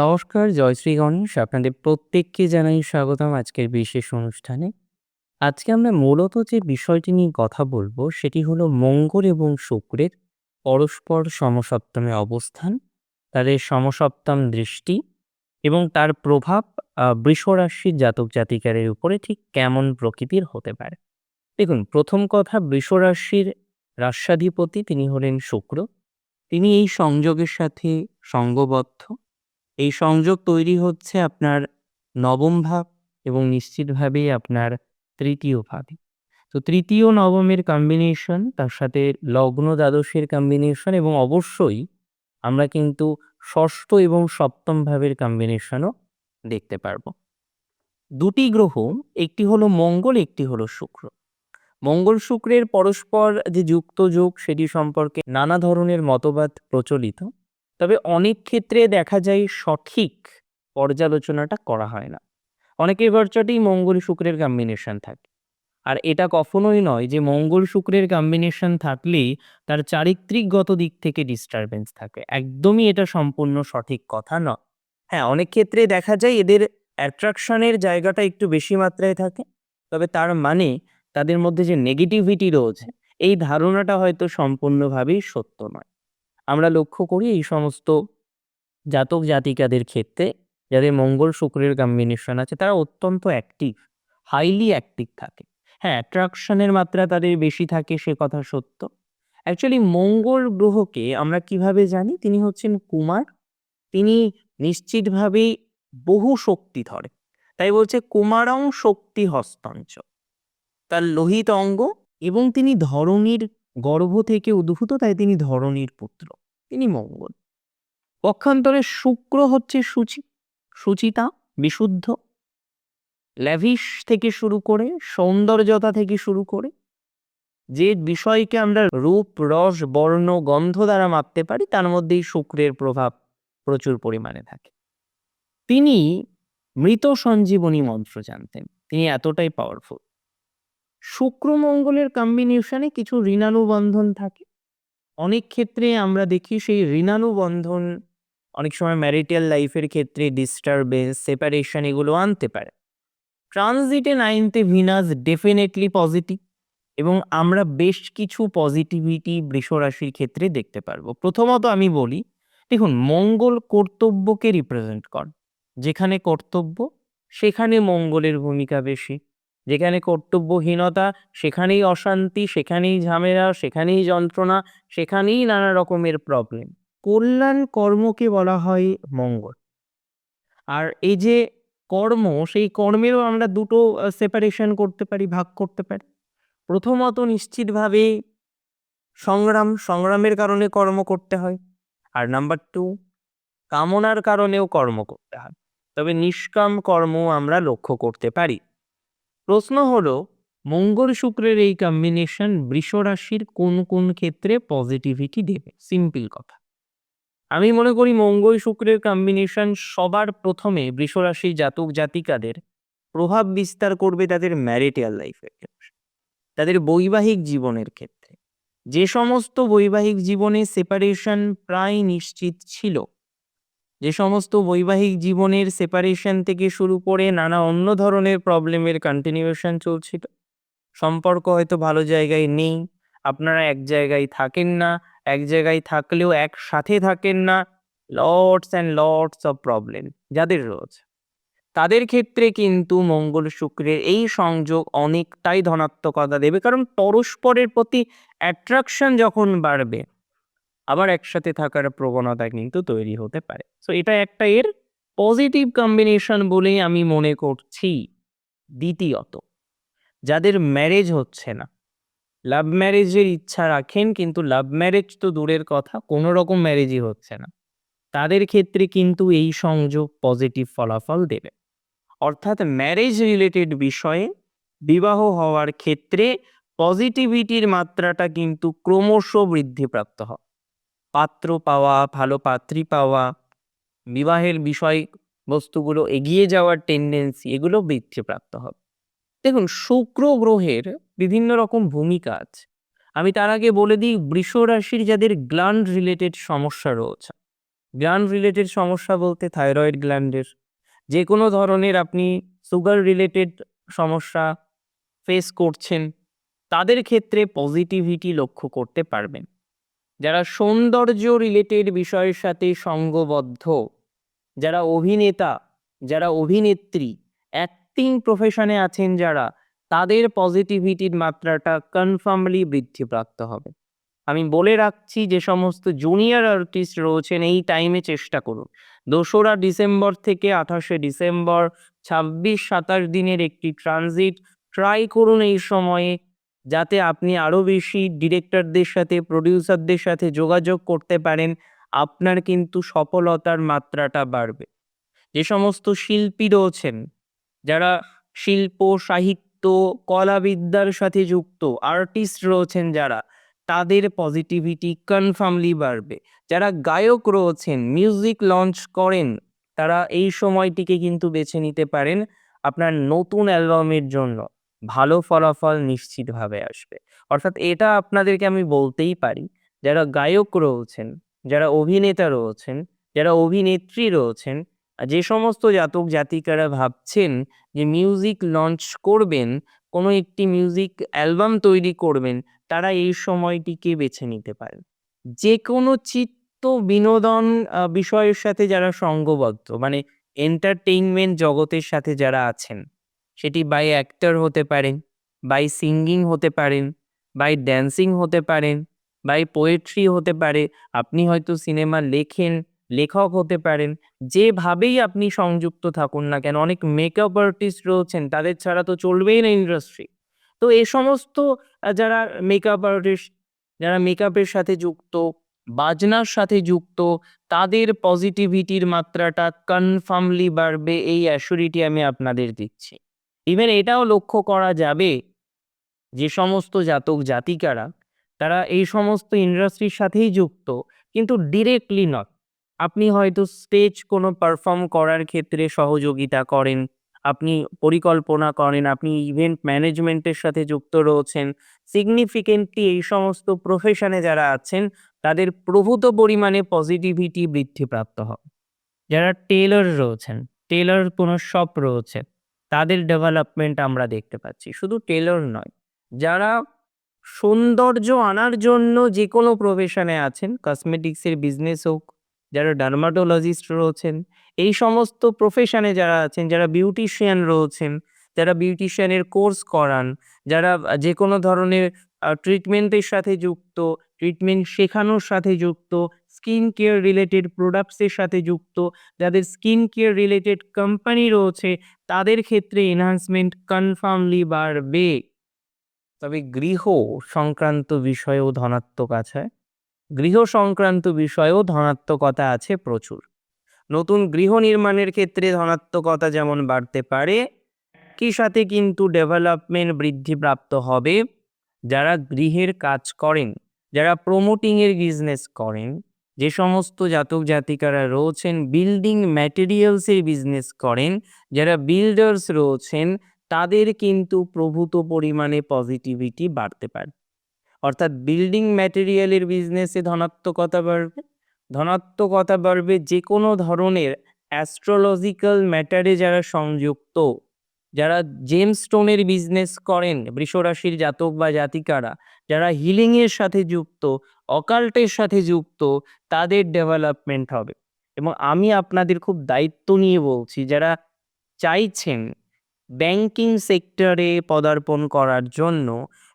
নমস্কার, জয়শ্রী গণেশ। আপনাদের প্রত্যেককে জানাই স্বাগতম আজকের বিশেষ অনুষ্ঠানে। আজকে আমরা মূলত যে বিষয়টি নিয়ে কথা বলব সেটি হলো মঙ্গল এবং শুক্রের পরস্পর সমসপ্তমে অবস্থান, তাদের সমসপ্তম দৃষ্টি এবং তার প্রভাব বৃষরাশির জাতক জাতিকারের উপরে ঠিক কেমন প্রকৃতির হতে পারে। দেখুন, প্রথম কথা বৃষরাশির রাস্যাধিপতি তিনি হলেন শুক্র। তিনি এই সংযোগের সাথে সঙ্গবদ্ধ। এই সংযোগ তৈরি হচ্ছে আপনার নবম ভাব এবং নিশ্চিতভাবেই আপনার তৃতীয় ভাবে। তো তৃতীয় নবমের কম্বিনেশন তার সাথে লগ্ন দ্বাদশের কম্বিনেশন এবং অবশ্যই আমরা কিন্তু ষষ্ঠ এবং সপ্তম ভাবের কম্বিনেশনও দেখতে পারব। দুটি গ্রহ একটি হলো মঙ্গল, একটি হলো শুক্র। মঙ্গল শুক্রের পরস্পর যে যুক্ত যোগ সেটি সম্পর্কে নানা ধরনের মতবাদ প্রচলিত। তবে অনেক ক্ষেত্রে দেখা যায় সঠিক পর্যালোচনাটা করা হয় না। অনেকের বর্চটেই মঙ্গল শুক্রের কম্বিনেশন থাকে। আর এটা কখনোই নয় যে মঙ্গল শুক্রের কম্বিনেশন থাকলেই তার চারিত্রিকগত দিক থেকে ডিস্টারবেন্স থাকে। একদমই এটা সম্পূর্ণ সঠিক কথা নয়। হ্যাঁ, অনেক ক্ষেত্রে দেখা যায় এদের অ্যাট্রাকশনের জায়গাটা একটু বেশি মাত্রায় থাকে। তবে তার মানে তাদের মধ্যে যে নেগেটিভিটি রয়েছে এই ধারণাটা হয়তো সম্পূর্ণভাবেই সত্য নয়। আমরা লক্ষ্য করি এই সমস্ত জাতক জাতিকাদের ক্ষেত্রে যাদের মঙ্গল শুক্রের কম্বিনেশন আছে তারা অত্যন্ত অ্যাক্টিভ, হাইলি অ্যাক্টিভ থাকে। হ্যাঁ, অ্যাট্রাকশনের মাত্রা তাদের বেশি থাকে সে কথা সত্য। অ্যাকচুয়ালি মঙ্গল গ্রহকে আমরা কীভাবে জানি? তিনি হচ্ছেন কুমার। তিনি নিশ্চিতভাবেই বহু শক্তি ধরে তাই বলছে কুমারং শক্তি হস্তঞ্চ। তার লোহিত অঙ্গ এবং তিনি ধরণীর গর্ভ থেকে উদ্ভূত তাই তিনি ধরণীর পুত্র। তিনি মঙ্গল। পক্ষান্তরে শুক্র হচ্ছে শুচি, সুচিতা, বিশুদ্ধ। ল্যাভিশ থেকে শুরু করে সৌন্দর্যতা থেকে শুরু করে যে বিষয়কে আমরা রূপ, রস, বর্ণ, গন্ধ দ্বারা মাপতে পারি তার মধ্যেই শুক্রের প্রভাব প্রচুর পরিমাণে থাকে। তিনি মৃত সঞ্জীবনী মন্ত্র জানতেন। তিনি এতটাই পাওয়ারফুল। শুক্র মঙ্গলের কম্বিনেশনে কিছু ঋণাণু বন্ধন থাকে। অনেক ক্ষেত্রে আমরা দেখি সেই ঋণাণু বন্ধন অনেক সময় ম্যারিটাল লাইফের ক্ষেত্রে ডিস্টারবেন্স, সেপারেশন এগুলো আনতে পারে। ট্রানজিটে নাইনথে ভিনাস ডেফিনেটলি পজিটিভ এবং আমরা বেশ কিছু পজিটিভিটি বৃষরাশির ক্ষেত্রে দেখতে পারব। প্রথমত আমি বলি, দেখুন মঙ্গল কর্তব্যকে রিপ্রেজেন্ট কর যেখানে কর্তব্য সেখানে মঙ্গলের ভূমিকা বেশি। যেখানে কর্তব্যহীনতা সেখানেই অশান্তি, সেখানেই ঝামেলা, সেখানেই যন্ত্রণা, সেখানেই নানা রকমের প্রবলেম। কল্যাণ কর্মকে বলা হয় মঙ্গল। আর এই যে কর্ম সেই কর্মেরও আমরা দুটো সেপারেশন করতে পারি, ভাগ করতে পারি। প্রথমত নিশ্চিতভাবে সংগ্রাম, সংগ্রামের কারণে কর্ম করতে হয়। আর নাম্বার টু কামনার কারণেও কর্ম করতে হয়। তবে নিষ্কাম কর্ম আমরা লক্ষ্য করতে পারি। প্রশ্ন হলো মঙ্গল শুক্রের এই কম্বিনেশন বৃষ রাশির কোন, কোন ক্ষেত্রে পজিটিভিটি দেবে? সিম্পল কথা। আমি মনে করি মঙ্গল শুক্রের কম্বিনেশন সবার প্রথমে বৃষরাশির জাতক জাতিকাদের প্রভাব বিস্তার করবে তাদের ম্যারিটাল লাইফের ক্ষেত্রে। তাদের বৈবাহিক জীবনের ক্ষেত্রে। যে সমস্ত বৈবাহিক জীবনে সেপারেশন প্রায় নিশ্চিত ছিল। যে সমস্ত বৈবাহিক জীবনের সেপারেশন থেকে শুরু করে নানা অন্য ধরনের প্রবলেমের কন্টিনিউয়েশন চলছিল। সম্পর্ক হয়তো ভালো জায়গায় নেই। আপনারা এক জায়গায় থাকেন না। এক জায়গায় থাকলেও একসাথে থাকেন না। Lots and lots of problem যাদের রয়েছে। তাদের ক্ষেত্রে কিন্তু মঙ্গল শুক্রের এই সংযোগ অনেকটাই ধনাত্মকতা দেবে। কারণ পরস্পরের প্রতি অ্যাট্রাকশন যখন বাড়বে আবার একসাথে থাকার প্রবণতা কিন্তু তৈরি হতে পারে। সো এটা একটা এর পজিটিভ কম্বিনেশন বলেই আমি মনে করছি। দ্বিতীয়ত, যাদের ম্যারেজ হচ্ছে না, লাভ ম্যারেজের ইচ্ছা রাখেন কিন্তু লাভ ম্যারেজ তো দূরের কথা কোনো রকম ম্যারেজই হচ্ছে না। তাদের ক্ষেত্রে কিন্তু এই সংযোগ পজিটিভ ফলাফল দেবে। অর্থাৎ ম্যারেজ রিলেটেড বিষয়ে বিবাহ হওয়ার ক্ষেত্রে পজিটিভিটির মাত্রাটা কিন্তু ক্রমশ বৃদ্ধিপ্রাপ্ত হয়। পাত্র পাওয়া, ভালো পাত্রী পাওয়া, বিবাহের বিষয়বস্তুগুলো এগিয়ে যাওয়ার টেন্ডেন্সি এগুলো বৃদ্ধিপ্রাপ্ত হবে। দেখুন শুক্র গ্রহের বিভিন্ন রকম ভূমিকা আছে। আমি তার আগে বলে দিই বৃষ রাশির যাদের গ্ল্যান্ড রিলেটেড সমস্যা রয়েছে, গ্ল্যান্ড রিলেটেড সমস্যা বলতে থাইরয়েড গ্ল্যান্ডের যে কোনো ধরনের আপনি সুগার রিলেটেড সমস্যা ফেস করছেন তাদের ক্ষেত্রে পজিটিভিটি লক্ষ্য করতে পারবেন যারা সৌন্দর্য রিলেটেড বিষয়ের সাথে সঙ্গবদ্ধ, যারা অভিনেতা, যারা অভিনেত্রী অ্যাক্টিং প্রফেশনে আছেন যারা, তাদের পজিটিভিটির মাত্রাটা কনফার্মলি বৃদ্ধিপ্রাপ্ত হবে। আমি বলে রাখছি যে সমস্ত জুনিয়র আর্টিস্ট রয়েছেন, এই টাইমে চেষ্টা করুন। দোসরা ডিসেম্বর থেকে আঠাশে ডিসেম্বর, ছাব্বিশ, সাতাশ দিনের একটি ট্রানজিট ট্রাই করুন এই সময়ে। যাতে আপনি আরও বেশি ডিরেক্টরদের সাথে প্রডিউসারদের সাথে যোগাযোগ করতে পারেন, আপনার কিন্তু সফলতার মাত্রাটা বাড়বে। যে সমস্ত শিল্পী রয়েছেন, যারা শিল্প, সাহিত্য, কলাবিদ্যার সাথে যুক্ত আর্টিস্ট রয়েছেন যারা, তাদের পজিটিভিটি কনফার্মলি বাড়বে। যারা গায়ক রয়েছেন মিউজিক লঞ্চ করেন, তারা এই সময়টিকে কিন্তু বেছে নিতে পারেন আপনার নতুন অ্যালবামের জন্য। ভালো ফলাফল নিশ্চিতভাবে আসবে। অর্থাৎ এটা আপনাদেরকে আমি বলতেই পারি, যারা গায়ক রয়েছেন, যারা অভিনেতা রয়েছেন, যারা অভিনেত্রী রয়েছেন যে সমস্ত জাতক জাতিকারা ভাবছেন যে মিউজিক লঞ্চ করবেন, কোনো একটি মিউজিক অ্যালবাম তৈরি করবেন, তারা এই সময়টিকে বেছে নিতে পারেন। যে কোনো চিত্ত বিনোদন বিষয়ের সাথে যারা সঙ্গবদ্ধ মানে এন্টারটেইনমেন্ট জগতের সাথে যারা আছেন সেটি বাই অ্যাক্টর হতে পারেন বাই সিঙ্গিং হতে পারেন বাই ড্যান্সিং হতে পারেন বাই পোয়েট্রি হতে পারে। আপনি হয়তো সিনেমা লেখেন, লেখক হতে পারেন, যেভাবেই আপনি সংযুক্ত থাকুন না কেন, অনেক মেকআপ আর্টিস্ট রয়েছেন, তাদের ছাড়া তো চলবেই না ইন্ডাস্ট্রি তো এ সমস্ত যারা মেকআপ আর্টিস্ট যারা মেকআপের সাথে যুক্ত, বাজনার সাথে যুক্ত, তাদের পজিটিভিটির মাত্রাটা কনফার্মলি বাড়বে, এই অ্যাসুরিটি আমি আপনাদের দিচ্ছি। ইভেন এটাও লক্ষ্য করা যাবে যে সমস্ত জাতক জাতিকারা, তারা এই সমস্ত ইন্ডাস্ট্রির সাথেই যুক্ত, কিন্তু ডিরেক্টলি নয় আপনি হয়তো স্টেজ কোনো পারফর্ম করার ক্ষেত্রে সহযোগিতা করেন, আপনি পরিকল্পনা করেন, আপনি ইভেন্ট ম্যানেজমেন্টের সাথে যুক্ত রয়েছেন সিগনিফিকেন্টলি এই সমস্ত প্রফেশনে যারা আছেন, তাদের প্রভূত পরিমাণে পজিটিভিটি বৃদ্ধিপ্রাপ্ত হবে যারা টেলার রয়েছেন টেলার কোনো শপ রয়েছে তাদের ডেভেলপমেন্ট আমরা দেখতে পাচ্ছি। শুধু টেলার নয়, যারা সৌন্দর্য আনার জন্য যে কোনো প্রফেশনে আছেন কসমেটিক্সের বিজনেস হোক, যারা ডার্মাটোলজিস্ট রয়েছেন, এই সমস্ত প্রফেশনে যারা আছেন, যারা বিউটিশিয়ান রয়েছেন, যারা বিউটিশিয়ানের কোর্স করান, যারা যে কোনো ধরনের ট্রিটমেন্টের সাথে যুক্ত ট্রিটমেন্ট শেখানোর সাথে যুক্ত স্কিন কেয়ার রিলেটেড প্রোডাক্টসের সাথে যুক্ত। যাদের স্কিন কেয়ার রিলেটেড কোম্পানি রয়েছে, তাদের ক্ষেত্রে এনহান্সমেন্ট কনফার্মলি বাড়বে। তবে গৃহ সংক্রান্ত বিষয়েও ধনাত্মক আছে। গৃহ সংক্রান্ত বিষয়েও ধনাত্মকতা আছে প্রচুর। নতুন গৃহ নির্মাণের ক্ষেত্রে ধনাত্মকতা যেমন বাড়তে পারে, একই সাথে কিন্তু ডেভেলপমেন্ট বৃদ্ধিপ্রাপ্ত হবে। যারা গৃহের কাজ করেন, যারা প্রমোটিংয়ের বিজনেস করেন যে সমস্ত জাতক জাতিকারা রয়েছেন বিল্ডিং ম্যাটেরিয়ালসের বিজনেস করেন, যারা বিল্ডার্স রয়েছেন, তাদের কিন্তু প্রভূত পরিমাণে পজিটিভিটি বাড়তে পারে। অর্থাৎ বিল্ডিং ম্যাটেরিয়ালের বিজনেসে ধনাত্মকতা বাড়বে। ধনাত্মকতা বাড়বে যে কোনো ধরনের অ্যাস্ট্রোলজিক্যাল ম্যাটারে যারা সংযুক্ত, যারা জেমস্টোনের বিজনেস করেন, বৃষরাশির জাতক বা জাতিকারা, যারা হিলিংয়ের সাথে যুক্ত অকাল্টের সাথে যুক্ত তাদের ডেভেলপমেন্ট হবে। এবং আমি আপনাদের খুব দায়িত্ব নিয়ে বলছি, যারা চাইছেন ব্যাংকিং সেক্টরে পদার্পণ করার জন্য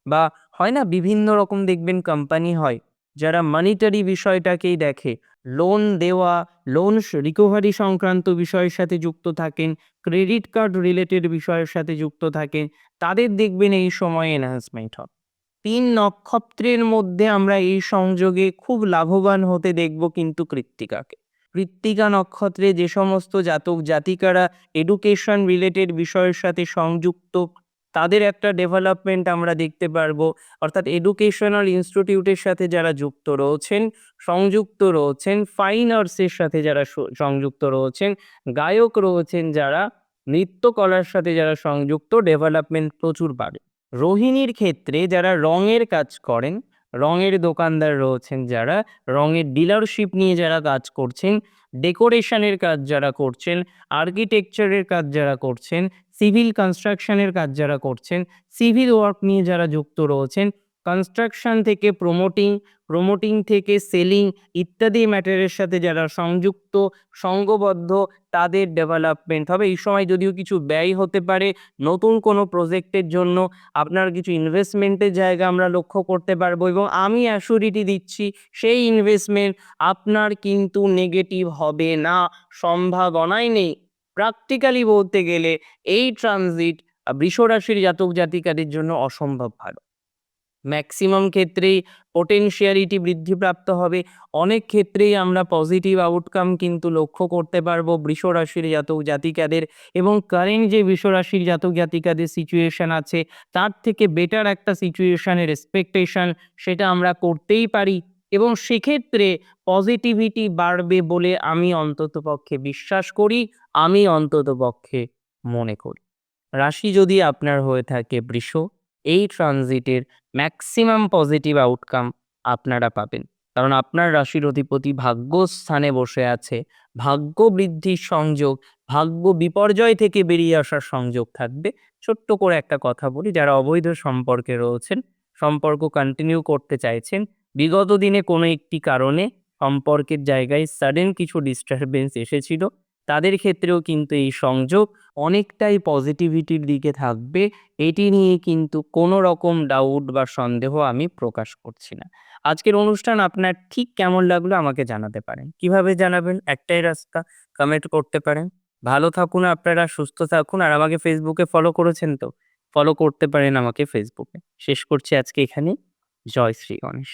বা হয় না বিভিন্ন রকম দেখবেন কোম্পানি হয়, যারা মানিটারি বিষয়টাকেই দেখে। লোন দেওয়া লোন রিকভারি সংক্রান্ত বিষয়ের সাথে যুক্ত থাকেন ক্রেডিট কার্ড রিলেটেড বিষয়ের সাথে যুক্ত থাকেন, তাদের দেখবেন এই সময় এনহান্সমেন্ট হবে। তিন নক্ষত্রের মধ্যে আমরা এই সংযোগে খুব লাভবান হতে দেখব কিন্তু কৃত্তিকাকে। কৃত্তিকা নক্ষত্রে যে সমস্ত জাতক জাতিকারা এডুকেশন রিলেটেড বিষয়ের সাথে সংযুক্ত, তাদের একটা ডেভেলপমেন্ট আমরা দেখতে পারব। অর্থাৎ এডুকেশনাল ইনস্টিটিউটের সাথে যারা যুক্ত রয়েছেন, সংযুক্ত রয়েছেন ফাইন আর্টসের সাথে যারা সংযুক্ত রয়েছেন, গায়ক রয়েছেন যারা, নৃত্যকলার সাথে যারা সংযুক্ত ডেভেলপমেন্ট প্রচুর বাড়ে। রোহিণীর ক্ষেত্রে যারা রঙের কাজ করেন রঙের দোকানদার রয়েছেন যারা, রঙের ডিলারশিপ নিয়ে যারা কাজ করছেন, ডেকোরেশনের কাজ যারা করছেন, আর্কিটেকচারের কাজ যারা করছেন, সিভিল কনস্ট্রাকশনের কাজ যারা করছেন, সিভিল ওয়ার্ক নিয়ে যারা যুক্ত রয়েছেন, কনস্ট্রাকশন থেকে প্রমোটিং, প্রমোটিং থেকে সেলিং ইত্যাদি ম্যাটারের সাথে যারা সংযুক্ত, সংঘবদ্ধ তাদের ডেভেলপমেন্ট হবে। এই সময় যদিও কিছু ব্যয় হতে পারে, নতুন কোনো প্রজেক্টের জন্য আপনার কিছু ইনভেস্টমেন্টের জায়গা আমরা লক্ষ্য করতে পারব এবং আমি অ্যাসিউরিটি দিচ্ছি সেই ইনভেস্টমেন্ট আপনার কিন্তু নেগেটিভ হবে না, সম্ভাবনাই নেই। প্র্যাকটিক্যালি বলতে গেলে এই ট্রানজিট আ বৃষ রাশির জাতক জাতিকাদের জন্য অসম্ভব ভালো। ম্যাক্সিমাম ক্ষেত্রেই পোটেনশিয়ালিটি বৃদ্ধিপ্রাপ্ত হবে। অনেক ক্ষেত্রেই আমরা পজিটিভ আউটকাম কিন্তু লক্ষ্য করতে পারব বৃষ রাশির জাতক জাতিকাদের এবং কারেন্ট যে বৃষ রাশির জাতক জাতিকাদের সিচুয়েশান আছে তার থেকে বেটার একটা সিচুয়েশানের এক্সপেকটেশন সেটা আমরা করতেই পারি এবং সেক্ষেত্রে পজিটিভিটি বাড়বে বলে আমি অন্ততপক্ষে বিশ্বাস করি, আমি অন্ততপক্ষে মনে করি। রাশি যদি আপনার হয়ে থাকে বৃষ, এই ট্রানজিটের ম্যাক্সিমাম পজিটিভ আউটকাম আপনারা পাবেন। কারণ আপনার রাশির অধিপতি ভাগ্যস্থানে বসে আছে। ভাগ্য বৃদ্ধির সংযোগ, ভাগ্য বিপর্যয় থেকে বেরিয়ে আসার সংযোগ থাকবে। ছোট্ট করে একটা কথা বলি, যারা অবৈধ সম্পর্কে রয়েছেন, সম্পর্ক কন্টিনিউ করতে চাইছেন, বিগত দিনে কোনো একটি কারণে সম্পর্কের জায়গায় সাডেন কিছু ডিস্টারবেন্স এসেছিল, তাদের ক্ষেত্রেও কিন্তু এই সংযোগ অনেকটাই পজিটিভিটির দিকে থাকবে। এটি নিয়ে কিন্তু কোনো রকম ডাউট বা সন্দেহ আমি প্রকাশ করছি না। আজকের অনুষ্ঠান আপনার ঠিক কেমন লাগল আমাকে জানাতে পারেন। কীভাবে জানাবেন? একটাই রাস্তা, কমেন্ট করতে পারেন। ভালো থাকুন আপনারা, সুস্থ থাকুন আর আমাকে ফেসবুকে ফলো করেছেন তো? ফলো করতে পারেন আমাকে ফেসবুকে। শেষ করছি আজকে এখানে জয় শ্রী গণেশ।